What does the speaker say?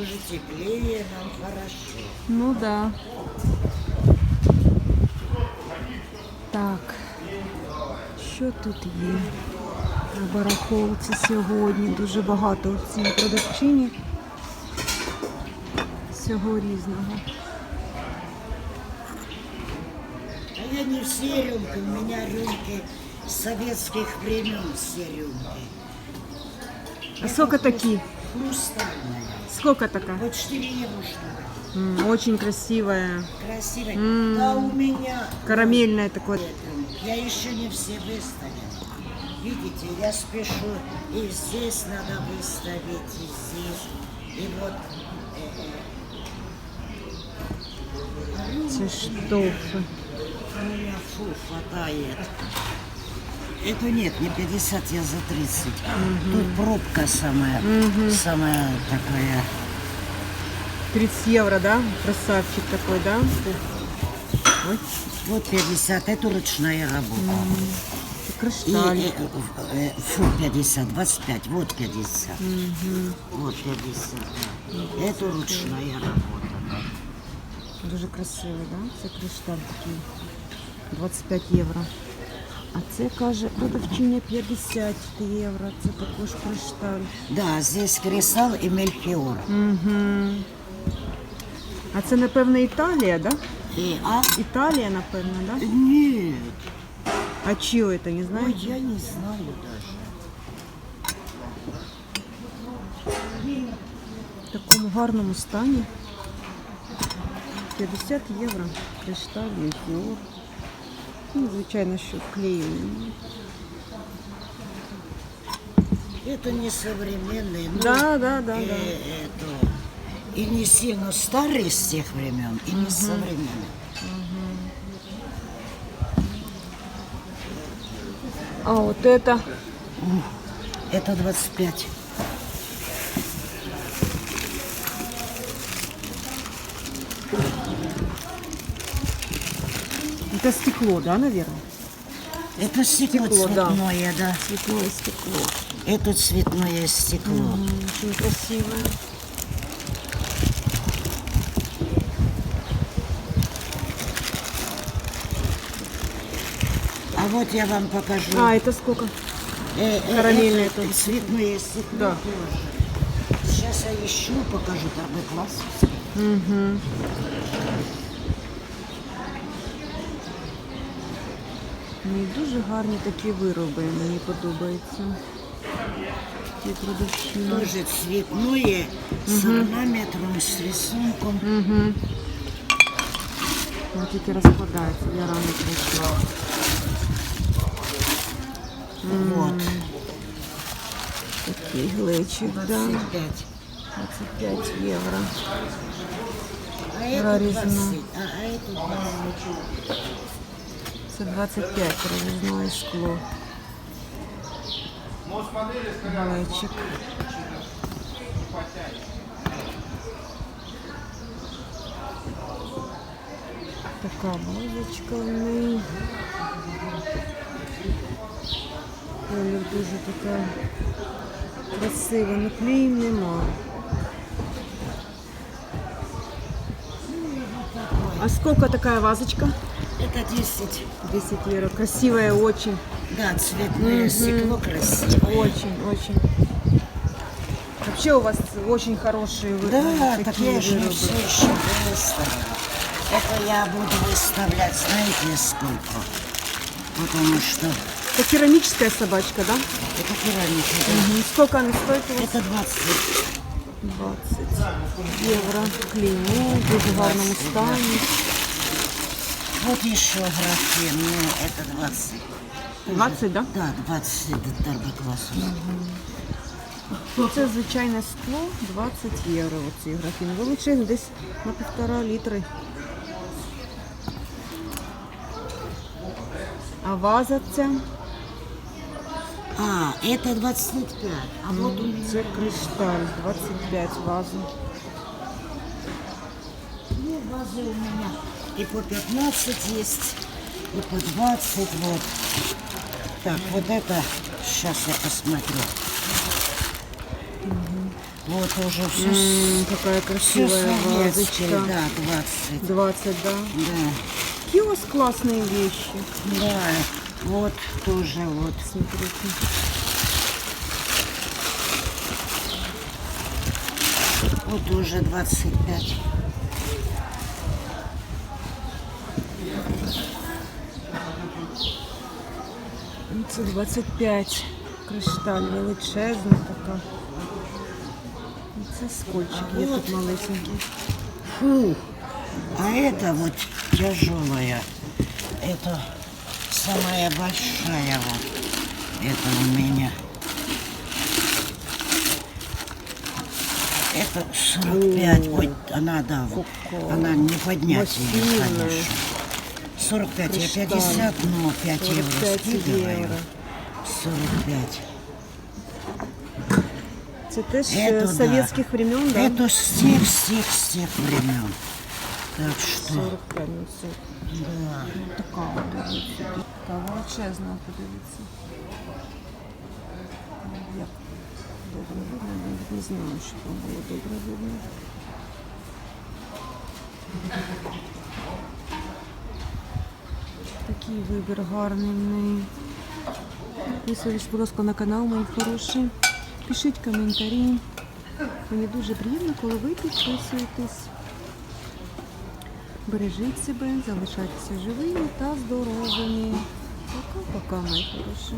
уже теплее, нам хорошо. Ну да. Так. Що тут є? На барахолці сьогодні дуже багато у цій продавчині. Всього різного. А я не все рюмки, у меня рюмки советских времен все рюмки. А сколько такі? Хрустальная. Сколько така? Вот 4 евро штука. М, Очень красивая. Красивая. М. Да у меня Карамельная такой. Я еще не все выставил. Видите, я спешу. И здесь надо выставить, и здесь. И вот Це штофи. у меня фу хватает. Это нет, не 50, я за 30. Тут пробка самая, самая такая. 30 євро, да? Красавчик такой, да? Ой, Вот 50, это ручная работа. це И, кришталь. э, э, фу, 50, 25, вот 50. Вот 50. да. Это ручная работа. Дуже красивий, да? Це кришталь такий. 25 євро. А це каже продавчиня 50 євро. Це також кришталь. Да, здесь кристалл и мельхиор. Угу. А це, напевно, Італія, да? И, а? Італія, напевно, да? Нет. А чио це, не Ой, знаєте? я не знаю даже. В такому гарному стані. 50 євро. Кришталь, мельхіор. Ну, звичайно, що. Это не современный, ну, Да, да, да, э, да. это, и не сильно старый с тех времен, и не современный. А от это Это 25. Это стекло, да, наверное? Это стекло, Стекло, да. цветное, да. Цветное стекло. Это цветное стекло. М, Очень красивое. А вот я вам покажу. А, это сколько? Э, э, карамельное это. Цветное стекло Да. тоже. Сейчас я еще покажу торговый класс. Угу. Мені дуже гарні такі вироби, мені подобаються. Тоже цветное с орнаментом, с рисунком. Угу. Він тільки розкладається, я рано прийшла. Вот. Такий глечик, да. 25. 25 євро. А это 20. А, а это 20. Це 25 розрізне скло. Глечик. Така базочка в неї. Колір дуже така красива, ну клеїв нема. А сколько такая вазочка? Это 10. 10 евро. Красивая очень. Да, цветное стекло красивое. Очень, очень. Вообще у вас очень хорошие вы, Да, такие же все еще выставила. Это я буду выставлять, знаете, сколько? Потому что Это керамическая собачка, да? это керамика. да. Мгм. Сколько она стоит у вас? Это 20. 20 євро. Клеймо, гарному стані. Вот еще графин, ну это 20. 20, да? Да, 20 до торгоклассу. Ну, Це звичайне скло, 20 євро. Оці графін. Величезний, десь на півтора літри. А ваза ця? А, это 25. А вот у меня Це кришталь, 25 ваза. ну, вазы у меня и по 15 есть, и по 20 вот. Так, вот это, сейчас я посмотрю. Вот уже все, М, какая красивая вазочка. да, 20. 20, да. Да, вас классные вещи. да, вот тоже вот. Смотрите. Вот уже 25. Це 25. Кришталь величезна така. Це скольчик є тут малесенький. Фу, а это вот тяжелая. Это самая большая вот. Это у меня. Это 45. Ой, она, да, вот. Она не поднять ее, конечно. 45, я Кришталь. 50, но 5 евро 45 скидываю. євро. 45. Це теж Это е, да. совєтських времен, да? Это с тех, с тех, с тех времен. Так что, 45 ну це да. така от дивіться. Така величезна, подивіться. Як добре видно, навіть не знаю, що там було добре видно. Такий вибір гарний в неї. Підписуйтесь, будь ласка, на канал, мої хороші. Пишіть коментарі. Мені дуже приємно, коли ви підписуєтесь. Бережіть себе, залишайтеся живими та здоровими. Пока-пока, мої хороші.